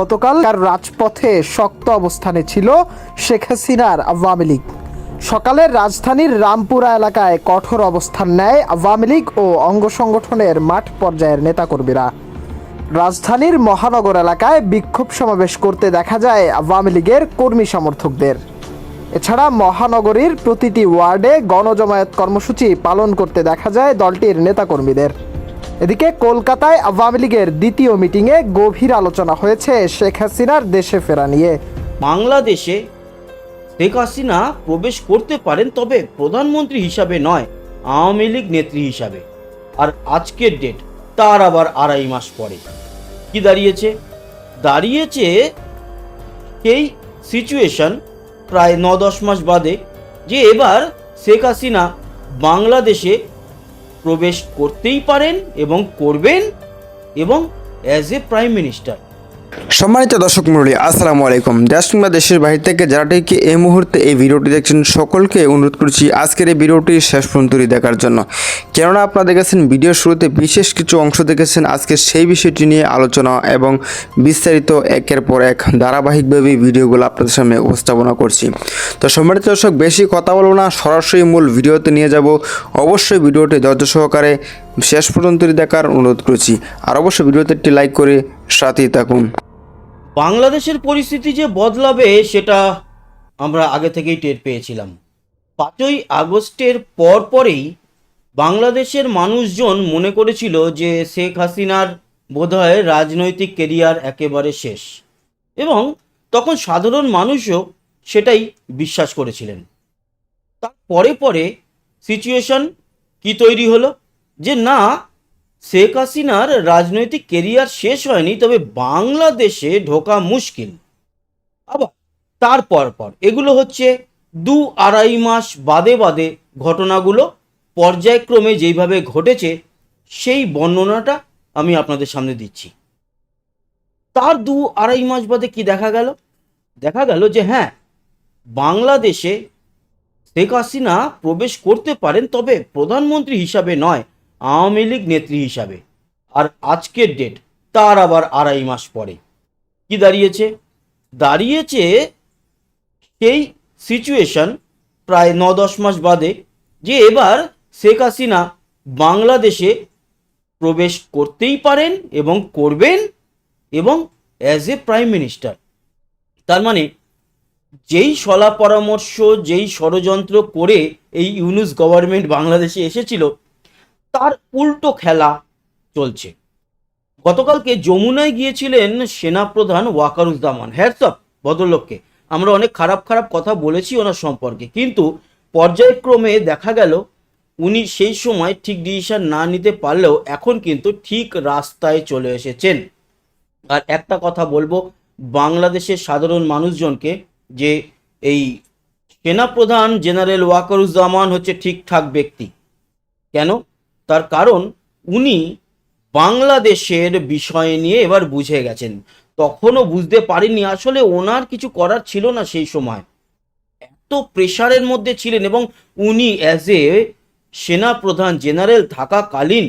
গতকাল তার রাজপথে শক্ত অবস্থানে ছিল শেখ হাসিনার আওয়ামী লীগ। সকালে রাজধানীর রামপুরা এলাকায় কঠোর অবস্থান নেয় আওয়ামী লীগ ও অঙ্গ সংগঠনের মাঠ পর্যায়ের নেতাকর্মীরা। রাজধানীর মহানগর এলাকায় বিক্ষোভ সমাবেশ করতে দেখা যায় আওয়ামী লীগের কর্মী সমর্থকদের। এছাড়া মহানগরীর প্রতিটি ওয়ার্ডে গণজমায়েত কর্মসূচি পালন করতে দেখা যায় দলটির নেতাকর্মীদের। এদিকে কলকাতায় আওয়ামী লীগের দ্বিতীয় মিটিংয়ে গভীর আলোচনা হয়েছে শেখ হাসিনার দেশে ফেরা নিয়ে। বাংলাদেশে শেখ হাসিনা প্রবেশ করতে পারেন তবে প্রধানমন্ত্রী হিসাবে নয়, আওয়ামী লীগ নেত্রী হিসাবে। আর আজকের ডেট, তার আবার আড়াই মাস পরে। কি দাঁড়িয়েছে? দাঁড়িয়েছে সেই সিচুয়েশন প্রায় ন দশ মাস বাদে যে এবার শেখ হাসিনা বাংলাদেশে প্রবেশ করতেই পারেন এবং করবেন এবং অ্যাজ এ প্রাইম মিনিস্টার সম্মানিত দর্শক মন্ডলী আসসালামু আলাইকুম। দেশ কিংবা দেশের বাহির থেকে যারা কি এই মুহূর্তে এই ভিডিওটি দেখছেন, সকলকে অনুরোধ করছি আজকের এই ভিডিওটি শেষ পর্যন্ত দেখার জন্য। কেননা আপনারা দেখেছেন, ভিডিওর শুরুতে বিশেষ কিছু অংশ দেখেছেন, আজকে সেই বিষয়টি নিয়ে আলোচনা এবং বিস্তারিত একের পর এক ধারাবাহিকভাবে ভিডিওগুলো আপনাদের সামনে উপস্থাপনা করছি। তো সম্মানিত দর্শক, বেশি কথা বলব না, সরাসরি মূল ভিডিওতে নিয়ে যাব। অবশ্যই ভিডিওটি ধৈর্য সহকারে শেষ পর্যন্ত দেখার অনুরোধ করছি। আর অবশ্যই ভিডিওতে একটি লাইক করে সাথেই থাকুন। বাংলাদেশের পরিস্থিতি যে বদলাবে, সেটা আমরা আগে থেকেই টের পেয়েছিলাম। পাঁচই আগস্টের পর পরেই বাংলাদেশের মানুষজন মনে করেছিল যে শেখ হাসিনার বোধহয় রাজনৈতিক কেরিয়ার একেবারে শেষ। এবং তখন সাধারণ মানুষও সেটাই বিশ্বাস করেছিলেন। তার পরে পরে সিচুয়েশন কি তৈরি হলো? যে না, শেখ হাসিনার রাজনৈতিক কেরিয়ার শেষ হয়নি, তবে বাংলাদেশে ঢোকা মুশকিল। আবার তারপর পর, এগুলো হচ্ছে দু আড়াই মাস বাদে বাদে ঘটনাগুলো পর্যায়ক্রমে যেইভাবে ঘটেছে, সেই বর্ণনাটা আমি আপনাদের সামনে দিচ্ছি। তার দু আড়াই মাস বাদে কি দেখা গেল? দেখা গেল যে হ্যাঁ বাংলাদেশে শেখ হাসিনা প্রবেশ করতে পারেন, তবে প্রধানমন্ত্রী হিসাবে নয় আওয়ামী লীগ নেত্রী হিসাবে। আর আজকের ডেট তার আবার আড়াই মাস পরে। কি দাঁড়িয়েছে? দাঁড়িয়েছে সেই সিচুয়েশন প্রায় ন দশ মাস বাদে, যে এবার শেখ হাসিনা বাংলাদেশে প্রবেশ করতেই পারেন এবং করবেন এবং অ্যাজ এ প্রাইম মিনিস্টার তার মানে যেই সলা পরামর্শ, যেই ষড়যন্ত্র করে এই ইউনুস গভর্নমেন্ট বাংলাদেশে এসেছিল তার উল্টো খেলা চলছে। গতকালকে যমুনায় গিয়েছিলেন সেনাপ্রধান ওয়াকারুজ্জামান। হ্যাটসঅপ ভদ্রলোককে, আমরা অনেক খারাপ খারাপ কথা বলেছি ওনার সম্পর্কে, কিন্তু পর্যায়ক্রমে দেখা গেল, উনি সেই সময় ঠিক ডিসিশন না নিতে পারলেও এখন কিন্তু ঠিক রাস্তায় চলে এসেছেন। আর একটা কথা বলব, বাংলাদেশের সাধারণ মানুষজনকে যে এই সেনাপ্রধান জেনারেল ওয়াকারুজ্জামান হচ্ছে ঠিকঠাক ব্যক্তি। কেন? তার কারণ উনি বাংলাদেশের বিষয় নিয়ে এবার বুঝে গেছেন। তখনও বুঝতে পারেননি আসলে ওনার কিছু করার ছিল না সেই সময়। এত প্রেশারের মধ্যে ছিলেন এবং উনি অ্যাজ এ সেনাপ্রধান জেনারেল থাকাকালীন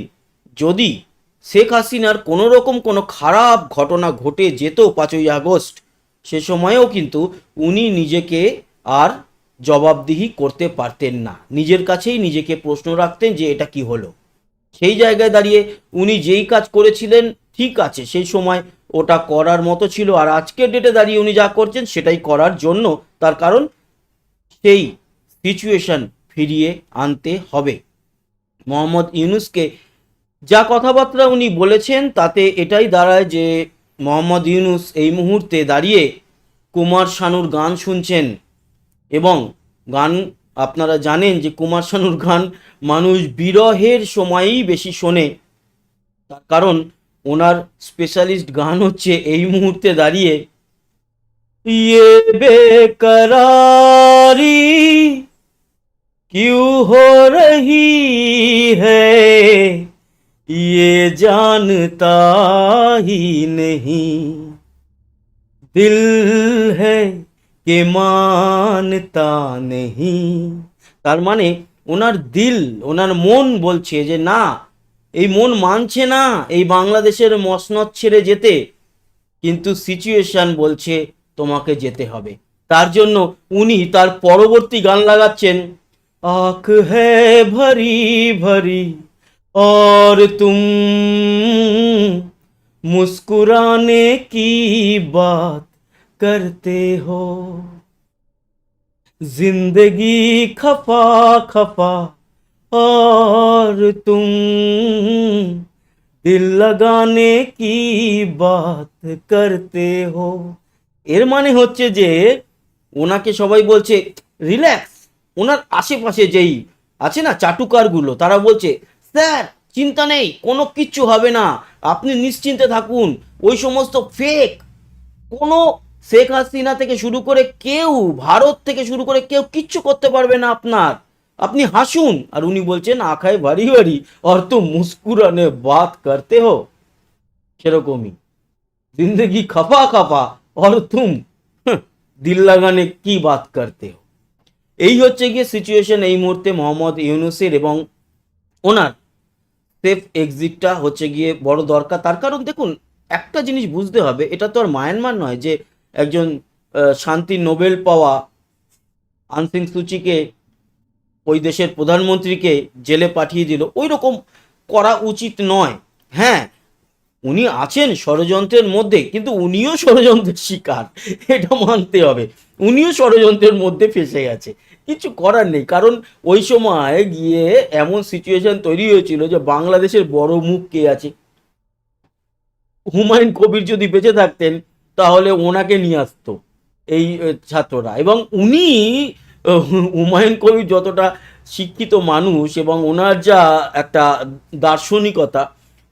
যদি শেখ হাসিনার কোনো রকম কোনো খারাপ ঘটনা ঘটে যেত পাঁচই আগস্ট, সে সময়েও কিন্তু উনি নিজেকে আর জবাবদিহি করতে পারতেন না। নিজের কাছেই নিজেকে প্রশ্ন রাখতেন যে এটা কি হলো। সেই জায়গায় দাঁড়িয়ে উনি যেই কাজ করেছিলেন, ঠিক আছে, সেই সময় ওটা করার মতো ছিল। আর আজকের ডেটে দাঁড়িয়ে উনি যা করছেন, সেটাই করার জন্য তার কারণ সেই সিচুয়েশন ফিরিয়ে আনতে হবে। মোহাম্মদ ইউনুসকে যা কথাবার্তা উনি বলেছেন, তাতে এটাই দাঁড়ায় যে মোহাম্মদ ইউনুস এই মুহূর্তে দাঁড়িয়ে কুমার শানুর গান শুনছেন এবং গান আপনারা জানেন যে কুমার শানুর গান মানুষ বিরহের সময়ই বেশি শোনে তার কারণ ওনার স্পেশালিস্ট গান হচ্ছে এই মুহূর্তে দাঁড়িয়ে ইয়ে বেকরারি क्यों हो रही है ये जानता ही नहीं दिल है के মানতা নেহি তার মানে ওনার দিল ওনার মন বলছে যে না এই মন মানছে না এই বাংলাদেশের মসনদ ছেড়ে যেতে কিন্তু সিচুয়েশন বলছে তোমাকে যেতে হবে তার জন্য উনি তার পরবর্তী গান লাগাচ্ছেন আখ হ্যাঁ ভরি ভরি और तुम मुस्कुराने की बात करते हो जिंदगी खफा खफा और तुम दिल लगाने की बात करते हो এর মানে হচ্ছে যে ওনাকে সবাই বলছে রিল্যাক্স ওনার আশেপাশে যেই আছে না চাটুকারগুলো তারা বলছে স্যার চিন্তা নেই কোনো কিচ্ছু হবে না আপনি নিশ্চিন্তে থাকুন ওই সমস্ত ফেক কোনো শেখ হাসিনা থেকে শুরু করে কেউ, ভারত থেকে শুরু করে কেউ কিচ্ছু করতে পারবে না আপনার। আপনি হাসুন, আর উনি বলছেন, আখায় ভারি ভারি আর তো মুস্কুরানে বাত করতে হো। সেরকমই। জিন্দগি খাপা খাপা আর তুম দিল লাগানে কি বাত করতে হো? এই হচ্ছে গিয়ে সিচুয়েশন এই মুহূর্তে মোহাম্মদ ইউনুসের এবং ওনার। সেফ এক্সিটটা হচ্ছে গিয়ে বড় দরকার। তার কারণ দেখুন, একটা জিনিস বুঝতে হবে, এটা তো আর মায়ানমার নয় যে একজন শান্তি নোবেল পাওয়া আনসিং সুচিকে ওই দেশের প্রধানমন্ত্রীকে জেলে পাঠিয়ে দিল। ওই রকম করা উচিত নয়। হ্যাঁ উনি আছেন ষড়যন্ত্রের মধ্যে, কিন্তু উনিও ষড়যন্ত্রের শিকার। এটা মানতে হবে। উনিও ষড়যন্ত্রের মধ্যে ফেসে গেছে। কিছু করার নেই। কারণ ওই সময় গিয়ে এমন সিচুয়েশন তৈরি হয়েছিল যে বাংলাদেশের বড় মুখ কে আছে? হুমায়ুন কবির যদি বেঁচে থাকতেন তাহলে ওনাকে নিয়ে আসতো এই ছাত্ররা। এবং উনি হুমায়ুন কবির যতটা শিক্ষিত মানুষ এবং ওনার যা একটা দার্শনিকতা,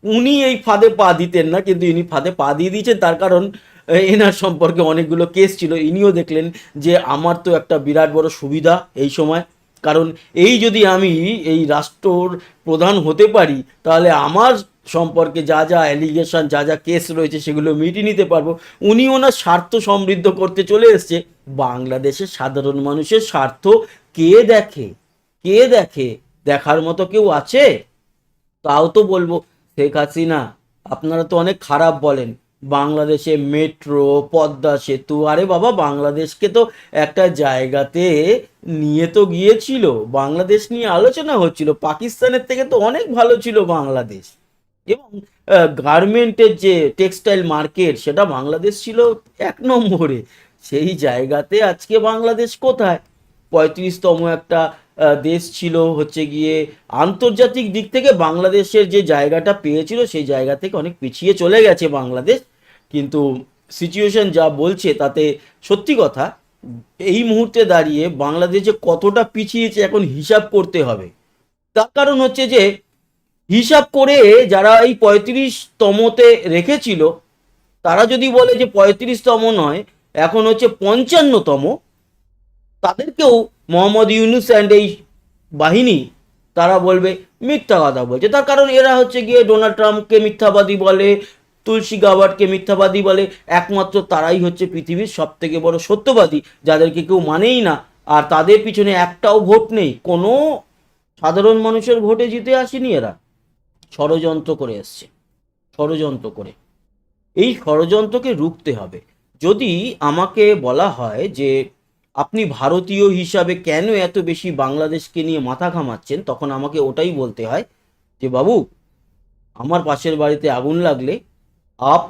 উনি এই ফাঁদে পা দিতেন না, কিন্তু ইনি ফাঁদে পা দিয়ে দিয়েছেন। তার কারণ এনার সম্পর্কে অনেকগুলো কেস ছিল। ইনিও দেখলেন যে আমার তো একটা বিরাট বড় সুবিধা এই সময়। কারণ এই যদি আমি এই রাষ্ট্রর প্রধান হতে পারি, তাহলে আমার সম্পর্কে যা যা অ্যালিগেশন যা যা কেস রয়েছে সেগুলো মিটিয়ে নিতে পারব। উনি ওনার স্বার্থ সমৃদ্ধ করতে চলে এসছে। বাংলাদেশের সাধারণ মানুষের স্বার্থ কে দেখে? কে দেখে? দেখার মতো কেউ আছে? তাও তো বলব, শেখ হাসিনা, আপনারা তো অনেক খারাপ বলেন। বাংলাদেশে মেট্রো, পদ্মা সেতু, আরে বাবা, বাংলাদেশকে তো একটা জায়গাতে নিয়ে তো গিয়েছিল। বাংলাদেশ নিয়ে আলোচনা হচ্ছিল। পাকিস্তানের থেকে তো অনেক ভালো ছিল বাংলাদেশ। এবং গার্মেন্টের যে টেক্সটাইল মার্কেট সেটা বাংলাদেশ ছিল এক নম্বরে। সেই জায়গাতে আজকে বাংলাদেশ কোথায়? পঁয়ত্রিশতম একটা দেশ ছিল হচ্ছে গিয়ে আন্তর্জাতিক দিক থেকে বাংলাদেশের যে জায়গাটা পেয়েছিল, সেই জায়গা থেকে অনেক পিছিয়ে চলে গেছে বাংলাদেশ। কিন্তু সিচুয়েশন যা বলছে তাতে সত্যি কথা, এই মুহূর্তে দাঁড়িয়ে বাংলাদেশে কতটা পিছিয়েছে এখন হিসাব করতে হবে। তার কারণ হচ্ছে যে হিসাব করে যারা এই পঁয়ত্রিশতমতে রেখেছিল, তারা যদি বলে যে পঁয়ত্রিশতম নয়, এখন হচ্ছে পঞ্চান্নতম, তাদেরকেও মোহাম্মদ ইউনুস অ্যান্ড এই বাহিনী, তারা বলবে মিথ্যা কথা বলছে। তার কারণ এরা হচ্ছে গিয়ে ডোনাল্ড ট্রাম্পকে মিথ্যাবাদী বলে, তুলসী গাবার্ডকে মিথ্যাবাদী বলে, একমাত্র তারাই হচ্ছে পৃথিবীর সব থেকে বড় সত্যবাদী, যাদেরকে কেউ মানেই না। আর তাদের পিছনে একটাও ভোট নেই। কোনো সাধারণ মানুষের ভোটে জিতে আসেনি এরা। ষড়যন্ত্র করে এসছে ষড়যন্ত্র করে এই ষড়যন্ত্রকে রুখতে হবে যদি আমাকে বলা হয় যে আপনি ভারতীয় হিসাবে কেন এত বেশি বাংলাদেশকে নিয়ে মাথা ঘামাচ্ছেন তখন আমাকে ওটাই বলতে হয় যে বাবু আমার পাশের বাড়িতে আগুন লাগলে আপ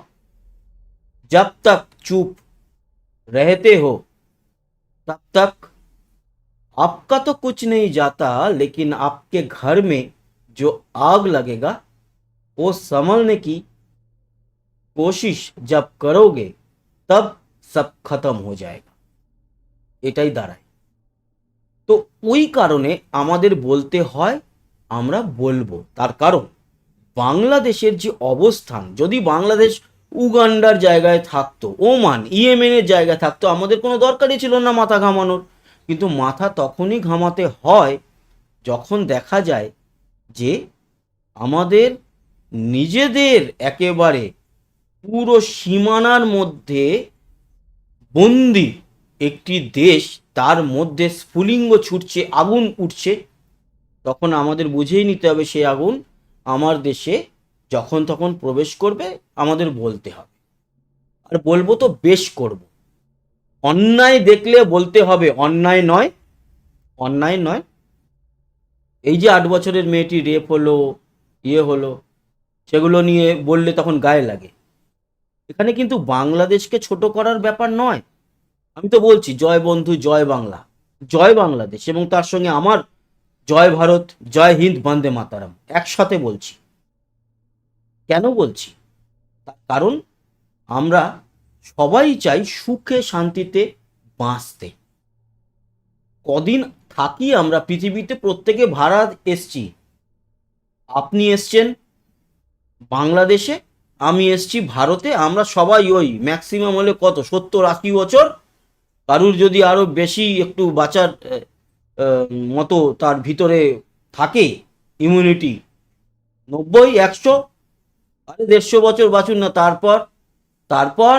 जब तक चुप रहते हो तब तक आपका तो कुछ नहीं जाता लेकिन आपके घर में जो आग लगेगा वो संभलने की कोशिश जब करोगे तब सब खत्म हो जाएगा এটাই দাঁড়ায় তো ওই কারণে আমাদের বলতে হয় আমরা বলবো তার কারণ বাংলাদেশের যে অবস্থান যদি বাংলাদেশ উগান্ডার জায়গায় থাকতো ওমান ইয়েমেনের জায়গায় থাকতো আমাদের কোনো দরকারই ছিল না মাথা ঘামানোর কিন্তু মাথা তখনই ঘামাতে হয় যখন দেখা যায় যে আমাদের নিজেদের একেবারে পুরো সীমানার মধ্যে বন্দি একটি দেশ, তার মধ্যে স্ফুলিঙ্গ ছুটছে, আগুন উঠছে, তখন আমাদের বুঝেই নিতে হবে সেই আগুন আমার দেশে যখন তখন প্রবেশ করবে, আমাদের বলতে হবে। আর বলব তো বেশ করব। অন্যায় দেখলে বলতে হবে, অন্যায় নয় অন্যায় নয় এই যে আট বছরের মেয়েটি রেপ হলো ইয়ে হলো, সেগুলো নিয়ে বললে তখন গায়ে লাগে। এখানে কিন্তু বাংলাদেশকে ছোট করার ব্যাপার নয়। আমি তো বলছি, জয় বন্ধু, জয় বাংলা। জয় বাংলাদেশ এবং তার সঙ্গে আমার জয় ভারত, জয় হিন্দ, বন্দে মাতারাম একসাথে বলছি। কেন বলছি? কারণ আমরা সবাই চাই সুখে, শান্তিতে বাঁচতে। কদিন থাকি আমরা পৃথিবীতে প্রত্যেকে ভাড়া এসছি। আপনি এসছেন বাংলাদেশে, আমি এসছি ভারতে, আমরা সবাই ওই ম্যাক্সিমাম হলে কত, সত্তর আশি বছর? কারুর যদি আরও বেশি একটু বাঁচার মতো তার ভিতরে থাকে ইমিউনিটি নব্বই, একশো, আরে দেড়শো বছর বাঁচুন না, তারপর তারপর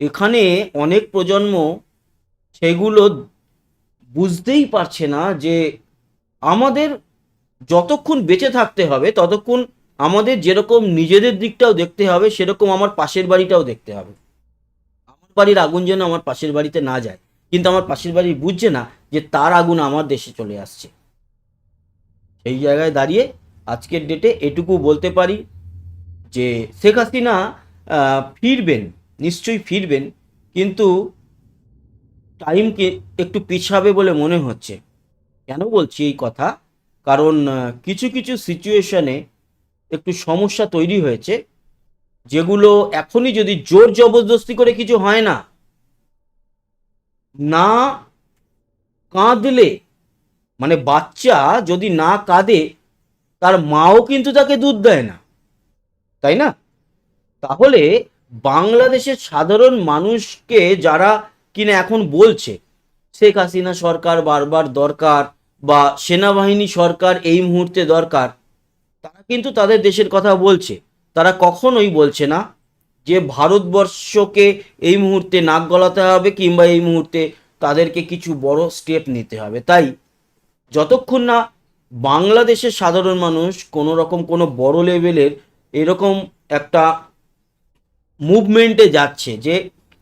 এখানে অনেক প্রজন্ম সেগুলো বুঝতেই পারছে না যে আমাদের যতক্ষণ বেঁচে থাকতে হবে, ততক্ষণ আমাদের যেরকম নিজেদের দিকটাও দেখতে হবে, সেরকম আমার পাশের বাড়িটাও দেখতে হবে। আমার বাড়ির আগুন যেন আমার পাশের বাড়িতে না যায়। কিন্তু আমার পাশের বাড়ি বুঝছে না যে তার আগুন আমার দেশে চলে আসছে। সেই জায়গায় দাঁড়িয়ে আজকের ডেটে এটুকু বলতে পারি যে শেখ হাসিনা ফিরবেন, নিশ্চয়ই ফিরবেন। কিন্তু টাইমকে একটু পিছাবে বলে মনে হচ্ছে। কেন বলছি এই কথা? কারণ কিছু কিছু সিচুয়েশনে একটু সমস্যা তৈরি হয়েছে, যেগুলো এখনই যদি জোর জবরদস্তি করে কিছু হয় না না কাঁদলে মানে বাচ্চা যদি না কাঁদে, তার মাও কিন্তু তাকে দুধ দেয় না। তাই না? তাহলে বাংলাদেশের সাধারণ মানুষকে যারা কিনা এখন বলছে। শেখ হাসিনা সরকার বারবার দরকার বা সেনাবাহিনী সরকার এই মুহূর্তে দরকার, তারা কিন্তু তাদের দেশের কথা বলছে। তারা কখনোই বলছে না যে ভারতবর্ষকে এই মুহূর্তে নাক গলাতে হবে কিংবা এই মুহূর্তে তাদেরকে কিছু বড় স্টেপ নিতে হবে। তাই যতক্ষণ না বাংলাদেশের সাধারণ মানুষ কোনো রকম কোনো বড় লেভেলের এরকম একটা মুভমেন্টে যাচ্ছে যে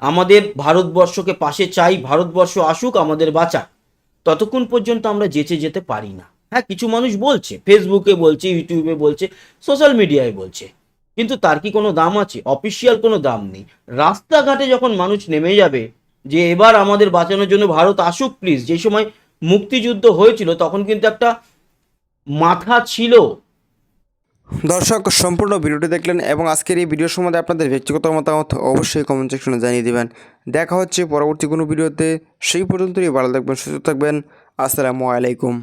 আমাদের ভারতবর্ষকে পাশে চাই, ভারতবর্ষ আসুক, আমাদের বাঁচাক। ততক্ষণ পর্যন্ত আমরা যেচে যেতে পারি না। হ্যাঁ কিছু মানুষ বলছে ফেসবুকে বলছে ইউটিউবে বলছে সোশ্যাল মিডিয়ায় বলছে। কিন্তু তার কি কোনো দাম আছে? অফিসিয়াল কোনো দাম নেই। রাস্তাঘাটে যখন মানুষ নেমে যাবে, যে এবার আমাদের বাঁচানোর জন্য ভারত আসুক প্লিজ যে সময় মুক্তিযুদ্ধ হয়েছিল, তখন কিন্তু একটা মাথা ছিল দর্শক, সম্পূর্ণ ভিডিওটি দেখলেন এবং আজকের এই ভিডিও সম্বন্ধে আপনাদের ব্যক্তিগত মতামত অবশ্যই কমেন্ট সেকশনে জানিয়ে দেবেন। দেখা হচ্ছে পরবর্তী কোনো ভিডিওতে, সেই পর্যন্তই ভালো থাকবেন, সুস্থ থাকবেন। আসসালামু আলাইকুম।